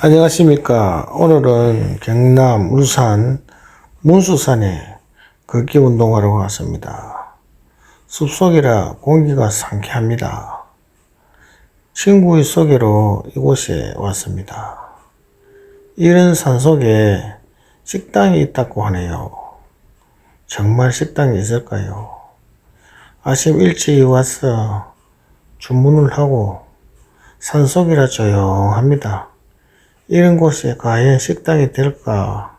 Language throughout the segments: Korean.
안녕하십니까. 오늘은 경남 울산 문수산에 걷기 운동하러 왔습니다. 숲속이라 공기가 상쾌합니다. 친구의 소개로 이곳에 왔습니다. 이런 산 속에 식당이 있다고 하네요. 정말 식당이 있을까요? 아침 일찍 와서 주문을 하고 산속이라 조용합니다. 이런 곳에 과연 식당이 될까?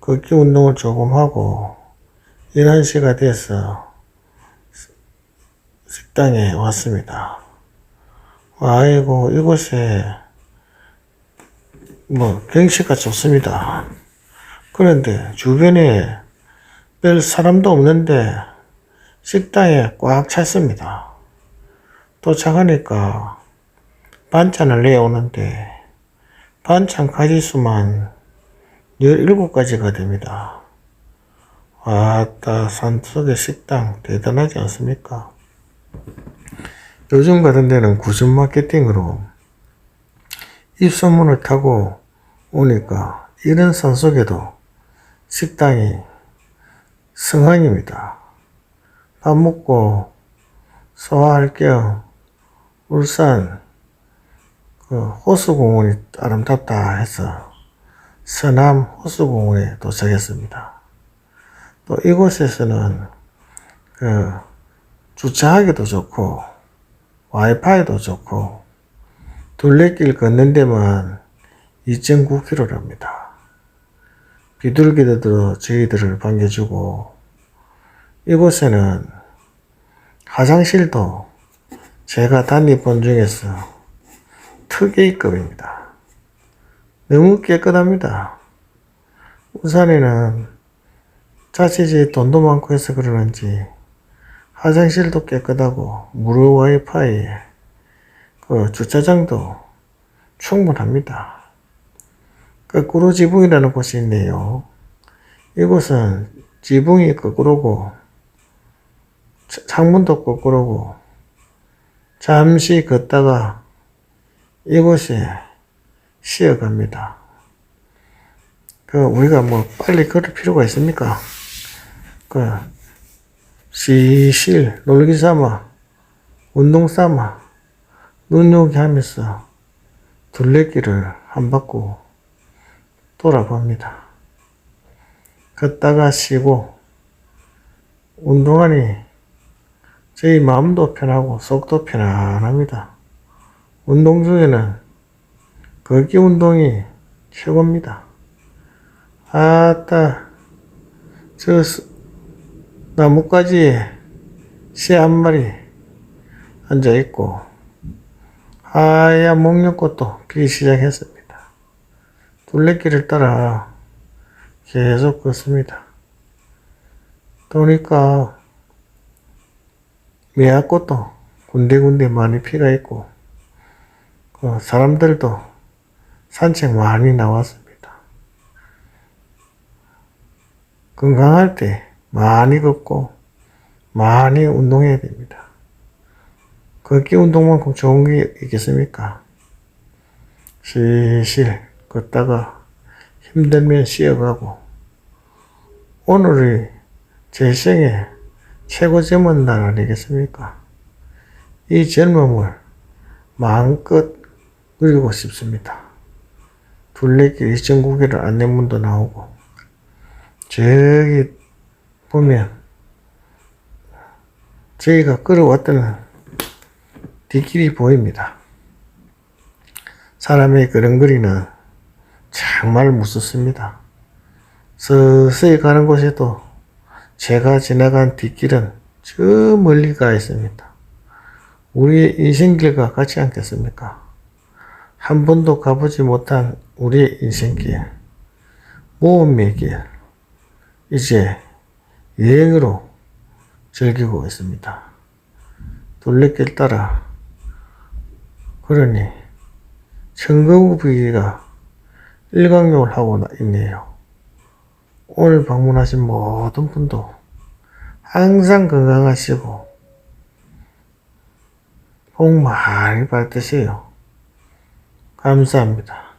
걷기 운동을 조금 하고 11시가 돼서 식당에 왔습니다. 아이고 이곳에 뭐 경치가 좋습니다. 그런데 주변에 별 사람도 없는데 식당에 꽉 찼습니다. 도착하니까 반찬을 내오는데 반찬 가지수만 17가지가 됩니다. 아따, 산속의 식당 대단하지 않습니까? 요즘 같은 데는 구전 마케팅으로 입소문을 타고 오니까 이런 산속에도 식당이 성황입니다. 밥 먹고 소화할 겸 울산 그 호수공원이 아름답다 해서 서남 호수공원에 도착했습니다. 또 이곳에서는 그 주차하기도 좋고 와이파이도 좋고 둘레길 걷는 데만 2.9km랍니다. 비둘기들도 저희들을 반겨주고 이곳에는 화장실도 제가 다니본 중에서 특이급입니다. 너무 깨끗합니다. 우산에는 자칫이 돈도 많고 해서 그러는지 화장실도 깨끗하고 무료 와이파이 그 주차장도 충분합니다. 거꾸로 지붕이라는 곳이 있네요. 이곳은 지붕이 거꾸로고 차- 창문도 거꾸로고 잠시 걷다가 이곳에 쉬어갑니다. 그 우리가 뭐 빨리 걸을 필요가 있습니까? 그 시실 놀기 삼아 운동 삼아 눈요기 하면서 둘레길을 한 바퀴 돌아봅니다. 걷다가 쉬고 운동하니 저희 마음도 편하고 속도 편안합니다. 운동 중에는 걷기 운동이 최고입니다. 아따, 저 스- 나뭇가지에 새 한 마리 앉아 있고, 하얀 목련꽃도 피기 시작했습니다. 둘레길을 따라 계속 걷습니다. 보니까 매화꽃도 군데군데 많이 피가 있고, 그 사람들도 산책 많이 나왔습니다. 건강할 때 많이 걷고 많이 운동해야 됩니다. 걷기 운동만큼 좋은 게 있겠습니까? 실실 걷다가 힘들면 쉬어가고 오늘이 제 생애 최고 젊은 날 아니겠습니까? 이 젊음을 마음껏 누리고 싶습니다. 둘레길 2.9km 안내문도 나오고 저기 보면 저희가 걸어왔던 뒷길이 보입니다. 사람의 걸음걸이는 정말 무섭습니다. 서서히 가는 곳에도 제가 지나간 뒷길은 저 멀리 가 있습니다. 우리의 인생길과 같지 않겠습니까? 한 번도 가보지 못한 우리의 인생길, 모험의 길, 이제 여행으로 즐기고 있습니다. 둘레길 따라 그러니 청거구비가 일광욕을 하고 나- 있네요. 오늘 방문하신 모든 분도 항상 건강하시고 복 많이 받으세요. 감사합니다.